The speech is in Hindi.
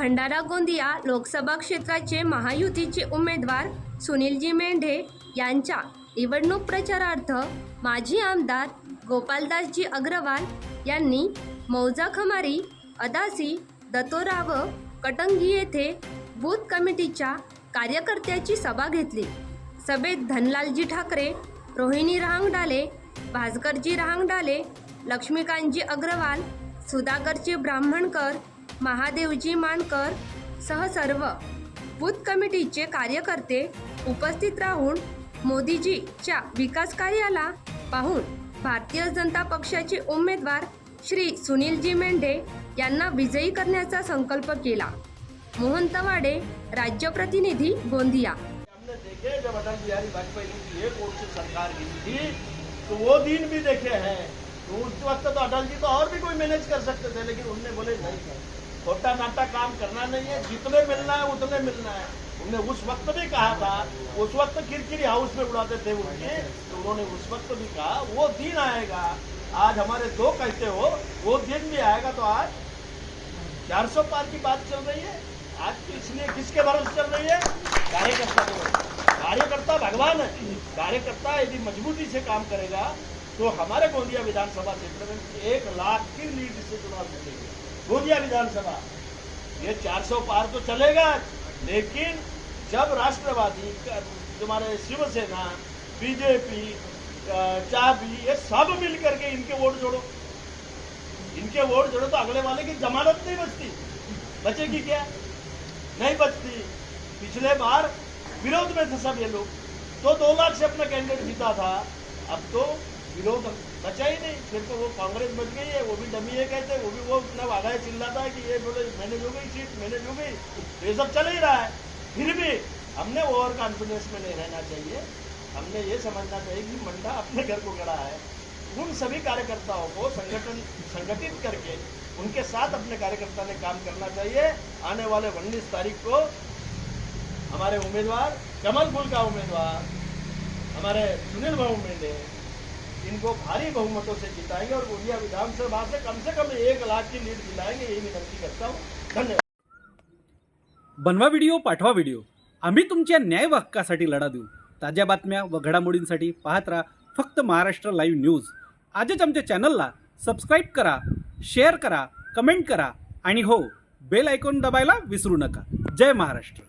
भंडारा गोंदिया लोकसभा क्षेत्राचे महायुतीचे उमेदवार सुनीलजी मेंढे यांच्या निवडणूक प्रचारार्थ माजी आमदार गोपालदासजी अग्रवाल यांनी मौजा खमारी अदासी दतोराव कटंगी येथे बूथ कमिटीच्या कार्यकर्त्याची सभा घेतली. सभेत धनलालजी ठाकरे रोहिणी रहांगडाले भास्करजी रहांगडाले लक्ष्मीकांतजी अग्रवाल सुधाकरजी ब्राह्मणकर महादेवजी मानकर सह सर्व बूथ कमिटीचे कार्यकर्ते उपस्थित राहून मोदीजीच्या विकास कार्याला पाहून भारतीय जनता पक्षाचे उमेदवार श्री सुनीलजी मेंढे यांना विजयी करण्याचा संकल्प केला. मोहन तवाडे राज्य प्रतिनिधी गोंदिया. तो वो दिन भी देखे हैं। तो उस वक्त तो अटल जी तो और भी कोई मैनेज कर सकते थे लेकिन उनने बोले नहीं सर छोटा नाटा काम करना नहीं है, जितने मिलना है, उतने मिलना है। उनने उस वक्त भी कहा था, उस वक्त किरकिरी हाउस में उड़ाते थे उनके तो उन्होंने उस वक्त भी कहा, वो दिन आएगा, आज हमारे दो कहते हो, वो दिन भी आएगा तो आज 400 पार की बात चल रही है, आज तो इसलिए किसके भरोसे चल रही है? कार्यकर्ता के कार्यकर्ता भगवान है। कार्यकर्ता यदि मजबूती से काम करेगा तो हमारे गोंदिया विधानसभा क्षेत्र में एक लाख की लीड से चुनाव जीतेंगे। गोंदिया विधानसभा। ये 400 पार तो चलेगा, लेकिन जब राष्ट्रवादी तुम्हारे शिवसेना, बीजेपी चाबी, ये सब मिल करके इनके वोट जोड़ो। इनके वोट जोड़ो तो अगले वाले की जमानत नहीं बचती। बचेगी क्या? नहीं बचती। पिछले बार विरोध में थे सब ये लोग। तो दो लाख से अपना कैंडिडेट जीता था। अब तो विरोध बचा ही नहीं। फिर तो वो कांग्रेस बच गई है, वो भी डमी है कहते वो भी वो इतना वादा चिल्लाता है कि ये बोले मैनेज हो गई सीट मैनेज हो गई तो ये सब चल ही रहा है। फिर भी हमने ओवर कॉन्फिडेंस में नहीं रहना चाहिए। हमने ये समझना चाहिए कि मंडा अपने घर को गड़ा है। उन सभी कार्यकर्ताओं को संगठन, संगठित करके उनके साथ अपने कार्यकर्ता ने काम करना चाहिए। आने वाले उन्नीस तारीख को हमारे उम्मीदवार कमल फूल का उम्मीदवार, हमारे सुनील भाऊ मेंढे इनको भारी बहुमतों से जिताएंगे और गोंदिया विधानसभा से कम से कम एक लाख की लीड दिलाएंगे यही विनंती करता हूँ। धन्यवाद। बनवा व्हिडिओ पाठवा व्हिडिओ आम्ही तुमच्या न्याय हक्कासाठी लढा देऊ. ताज्या बातम्या व घडामोडींसाठी पाहत राहा फक्त महाराष्ट्र लाईव्ह न्यूज आजच आमच्या चॅनलला सबस्क्राईब करा शेअर करा कमेंट करा आणि हो बेल आयकॉन दबायला विसरू नका. जय महाराष्ट्र.